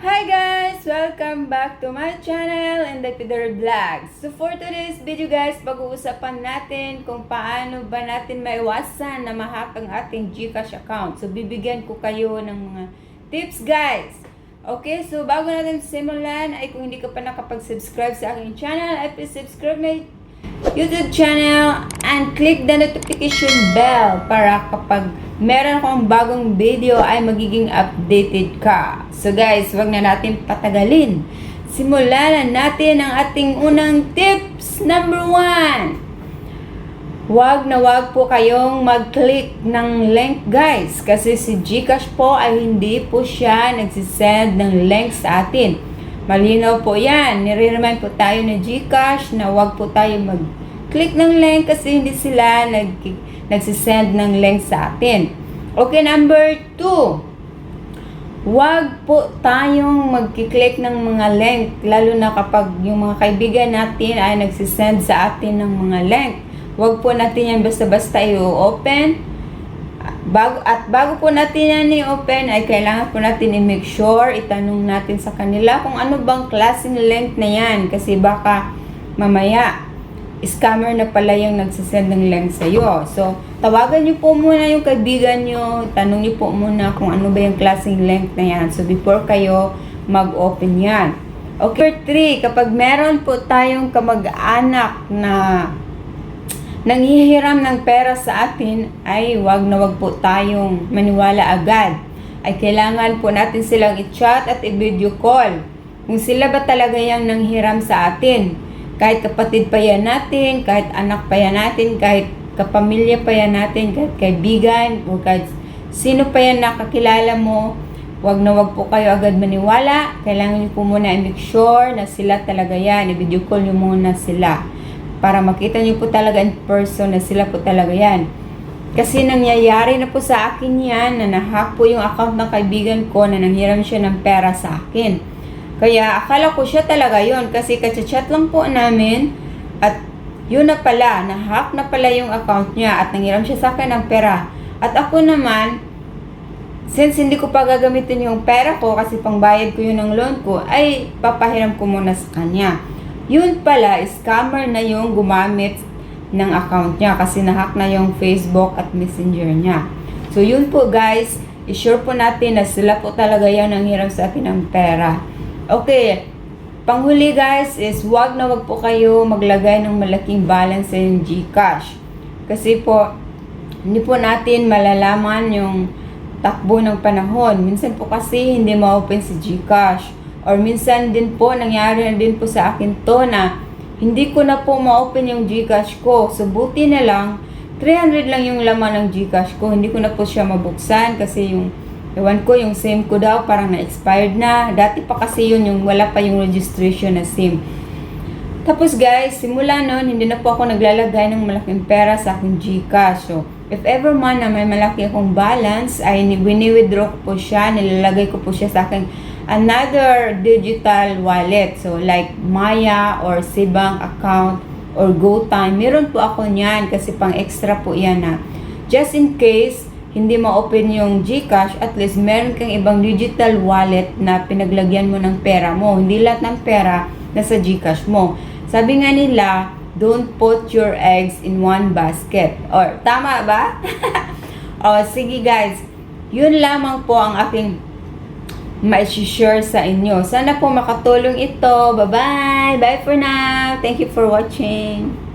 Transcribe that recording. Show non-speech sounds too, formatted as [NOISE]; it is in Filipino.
Hi guys! Welcome back to my channel and the Peter Vlogs. So for today's video guys, pag-uusapan natin kung paano ba natin maiwasan na mahack ang ating Gcash account. So bibigyan ko kayo ng mga tips guys. Okay, so bago natin simulan ay kung hindi ka pa nakapag-subscribe sa aking channel, ay please subscribe my YouTube channel and click the notification bell para kapag meron akong bagong video ay magiging updated ka. So guys, wag na natin patagalin. Simulan na natin ang ating unang tips. Number one. Wag na wag po kayong mag-click ng link guys kasi si Gcash po ay hindi po siya nagsisend ng link sa atin. Malinaw po yan. Nire-remind po tayo ni Gcash na wag po tayo mag-click ng link kasi hindi sila nag nagsisend ng link sa atin. Okay, number two. Wag po tayong magkiklik ng mga link, lalo na kapag yung mga kaibigan natin ay nagsisend sa atin ng mga link. Wag po natin yan basta-basta i-open. Bago, at bago po natin yan i-open, ay kailangan po natin i-make sure, itanong natin sa kanila kung ano bang klaseng link na yan. Kasi baka mamaya, scammer na pala yung nagsasend ng link sa iyo. So, tawagan niyo po muna yung kaibigan niyo, tanong niyo po muna kung ano ba yung klaseng link na yan. So, before kayo mag-open yan. Okay, 3, kapag meron po tayong kamag-anak na nanghihiram ng pera sa atin, ay wag na wag po tayong maniwala agad. Ay kailangan po natin silang i-chat at i-video call. Kung sila ba talaga yung nanghiram sa atin. Kahit kapatid pa yan natin, kahit anak pa yan natin, kahit kapamilya pa yan natin, kahit kaibigan, o kahit sino pa yan nakakilala mo, wag na wag po kayo agad maniwala. Kailangan niyo po muna i-make sure na sila talaga yan. I-video call niyo muna sila para makita niyo po talaga in person na sila po talaga yan. Kasi nangyayari na po sa akin yan na nahack po yung account ng kaibigan ko na nanghiram siya ng pera sa akin. Kaya akala ko siya talaga yon kasi kachat lang po namin at yun na pala, nahack na pala yung account niya at nanghiram siya sa akin ng pera. At ako naman, since hindi ko pa gagamitin yung pera ko kasi pangbayad ko yun ng loan ko, ay papahiram ko muna sa kanya. Yun pala, scammer na yung gumamit ng account niya kasi nahack na yung Facebook at Messenger niya. So yun po guys, i-sure po natin na sila po talaga yan ang hiram sa atin ng pera. Okay, panghuli guys is wag na wag po kayo maglagay ng malaking balance sa Gcash. Kasi po, hindi po natin malalaman yung takbo ng panahon. Minsan po kasi hindi ma-open si Gcash. Or minsan din po, nangyari na din po sa akin to na hindi ko na po ma-open yung Gcash ko. So, buti na lang, 300 lang yung laman ng Gcash ko. Hindi ko na po siya mabuksan kasi yung, ewan ko, yung SIM ko daw parang na-expired na. Dati pa kasi yun, yung wala pa yung registration na SIM. Tapos guys, simula noon, hindi na po ako naglalagay ng malaking pera sa aking Gcash. So, if ever man na may malaki akong balance, ay wini-withdraw ko po siya, nilalagay ko po siya sa aking another digital wallet. So, like Maya or Sibang account or GoTime. Meron po ako niyan kasi pang extra po yan na. Just in case, hindi ma-open yung Gcash, at least meron kang ibang digital wallet na pinaglagyan mo ng pera mo. Hindi lahat ng pera nasa Gcash mo. Sabi nga nila, don't put your eggs in one basket. Or, tama ba? [LAUGHS] o, sige guys. Yun lamang po ang aking ma-share sa inyo. Sana po makatulong ito. Bye-bye! Bye for now! Thank you for watching!